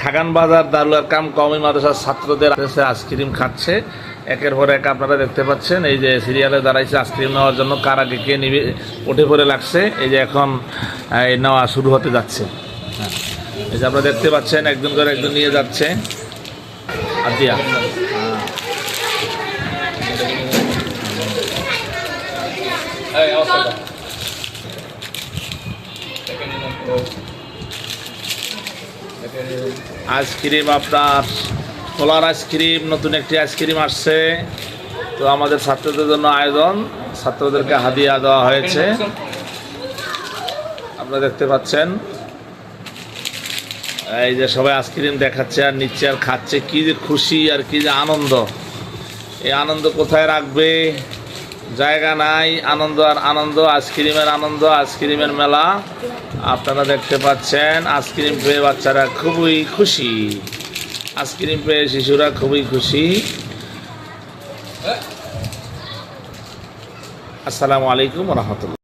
Khagan বাজার দারুল কাম কমি মাদ্রাসার ছাত্রদের আইসক্রিম খাচ্ছে। একের পর এক আপনারা দেখতে পাচ্ছেন, এই যে সিরিয়ালে দাঁড়াইছে আইসক্রিম নেওয়ার জন্য, কার আগে কে নিবে, উঠে পড়ে লাগছে। এই যে এখন নেওয়া শুরু হতে যাচ্ছে। হ্যাঁ। এই যে আপনারা দেখতে পাচ্ছেন, একজন করে একজন নিয়ে যাচ্ছে। আদিয়া আইসক্রিম আপনার পোলার আইসক্রিম, নতুন একটি আইসক্রিম আসছে। তো আমাদের ছাত্রদের জন্য আয়োজন। ছাত্রদেরকে হাদিয়া দেওয়া হয়েছে। আপনারা দেখতে পাচ্ছেন। এই যে সবাই আইসক্রিম দেখাচ্ছে আর নিচ্ছে আর খাচ্ছে। কি যে খুশি আর কি যে আনন্দ। এই আনন্দ কোথায় রাখবে? জায়গা নাই, আনন্দ আর আনন্দ, আইসক্রিমের আনন্দ, আইসক্রিমের মেলা। আপনারা দেখতে পাচ্ছেন, আইসক্রিম পেয়ে বাচ্চারা খুবই খুশি। আইসক্রিম পেয়ে শিশুরা খুবই খুশি। আসসালামু আলাইকুম রহমতুল্লাহ।